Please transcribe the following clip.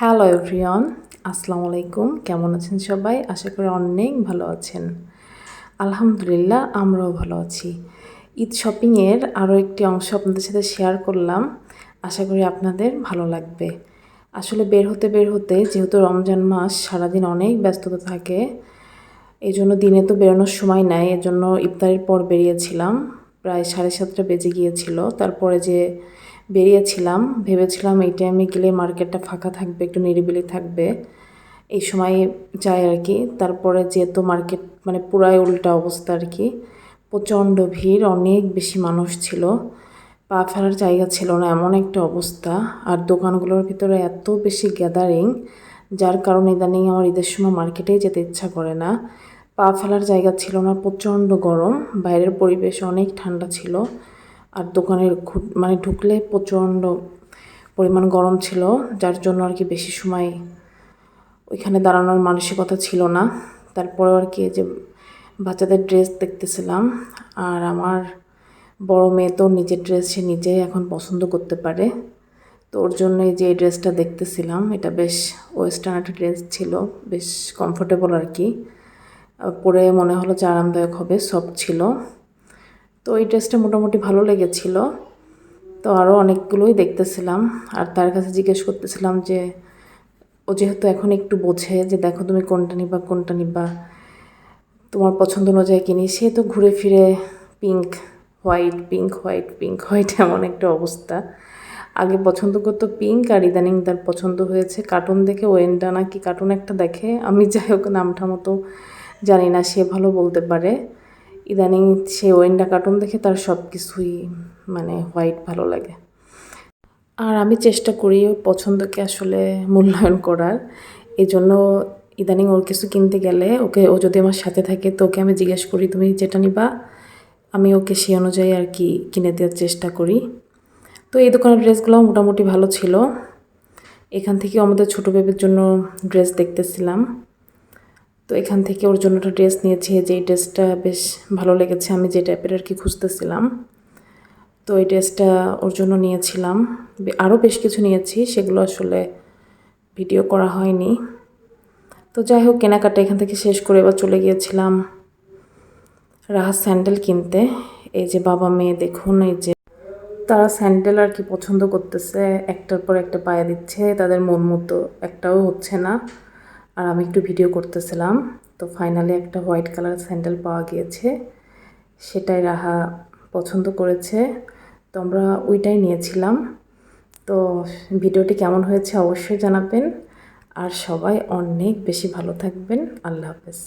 Hello everyone আসসালামু আলাইকুম। কেমন আছেন সবাই? আশা করি অনেক ভালো আছেন। আলহামদুলিল্লাহ, আমরাও ভালো আছি। ঈদ শপিংয়ের আরও একটি অংশ আপনাদের সাথে শেয়ার করলাম। আশা করি আপনাদের ভালো লাগবে। আসলে বের হতে বের হতে, যেহেতু রমজান মাস, সারাদিন অনেক ব্যস্ততা থাকে। এই জন্য দিনে তো বেরোনোর সময় নাই, এজন্য ইফতারের পর বেরিয়েছিলাম। প্রায় সাড়ে সাতটা বেজে গিয়েছিল। তারপরে যে বেরিয়েছিলাম, ভেবেছিলাম এই টাইমে গেলে মার্কেটটা ফাঁকা থাকবে, একটু নিরিবিলি থাকবে। এই সময় যাই আর কি, তারপরে যেহেতু মার্কেট মানে পুরাই উল্টা অবস্থা আর কি, প্রচণ্ড ভিড়, অনেক বেশি মানুষ ছিল। পা ফেলার জায়গা ছিল না, এমন একটা অবস্থা। আর দোকানগুলোর ভিতরে এত বেশি গ্যাদারিং যার কারণে ইদানিং আমার ঈদের সময় মার্কেটেই যেতে ইচ্ছা করে না। পা ফেলার জায়গা ছিল না, প্রচণ্ড গরম, বাইরের পরিবেশ অনেক ঠান্ডা ছিল। আর দোকানের মানে ঢুকলে প্রচণ্ড পরিমাণ গরম ছিল, যার জন্য আর কি বেশি সময় ওইখানে দাঁড়ানোর মানসিকতা ছিল না। তারপরে আর কি যে বাচ্চাদের ড্রেস দেখতেছিলাম, আর আমার বড় মেয়ে তো নিজের ড্রেস সে নিজেই এখন পছন্দ করতে পারে। তো ওর জন্যই যে এই ড্রেসটা দেখতেছিলাম, এটা বেশ ওয়েস্টার্ন একটা ড্রেস ছিল, বেশ কমফোর্টেবল আর কি। পরে মনে হলো যে আরামদায়ক হবে সব ছিল। তো এই ড্রেসটা মোটামুটি ভালো লেগেছিল। তো আরও অনেকগুলোই দেখতেছিলাম। আর তার কাছে জিজ্ঞেস করতেছিলাম যে, ও যেহেতু এখন একটু বোঝে যে দেখো তুমি কোনটা নিবা কোনটা নিবা, তোমার পছন্দ অনুযায়ী কিনি। সে তো ঘুরে ফিরে pink white pink white pink white এমন একটা অবস্থা। আগে পছন্দ করতো পিঙ্ক আর ইদানিং তার পছন্দ হয়েছে কার্টুন দেখে। ওয়েন্ডা নাকি কার্টুন একটা দেখে। আমি যাই হোক, নামটা মতো জানি না, সে ভালো বলতে পারে। ইদানিং সে ওয়েন্ডা কার্টুন দেখে তার সব কিছুই মানে হোয়াইট ভালো লাগে। আর আমি চেষ্টা করি ওর পছন্দকে আসলে মূল্যায়ন করার। এই জন্য ইদানিং ওর কিছু কিনতে গেলে ওকে, ও যদি আমার সাথে থাকে তো ওকে আমি জিজ্ঞেস করি, তুমি যেটা নিবা? আমি ওকে সেই অনুযায়ী আর কি কিনে দেওয়ার চেষ্টা করি। তো এই দোকানের ড্রেসগুলো মোটামুটি ভালো ছিল। এখান থেকে আমাদের ছোটো বেবের জন্য ড্রেস দেখতেছিলাম। তো এখান থেকে ওর জন্য একটা ড্রেস নিয়েছি। যে এই ড্রেসটা বেশ ভালো লেগেছে। আমি যে টাইপের আর কি খুঁজতেছিলাম, তো এই ড্রেসটা ওর জন্য নিয়েছিলাম। আরও বেশ কিছু নিয়েছি, সেগুলো আসলে ভিডিও করা হয়নি। তো যাই হোক, কেনাকাটা এখান থেকে শেষ করে এবার চলে গিয়েছিলাম রাহা স্যান্ডেল কিনতে। এই যে বাবা মেয়ে, দেখুন এই যে তারা স্যান্ডেল আর কি পছন্দ করতেছে। একটার পর একটা পায়ে দিচ্ছে, তাদের মন মতো একটাও হচ্ছে না। আর আমি একটু ভিডিও করতেছিলাম। তো ফাইনালি একটা হোয়াইট কালার স্যান্ডেল পাওয়া গিয়েছে। সেটাই রাহা পছন্দ করেছে। তো আমরা ওইটাই নিয়েছিলাম। তো ভিডিওটি কেমন হয়েছে অবশ্যই জানাবেন। আর সবাই অনেক বেশি ভালো থাকবেন। আল্লাহ হাফেজ।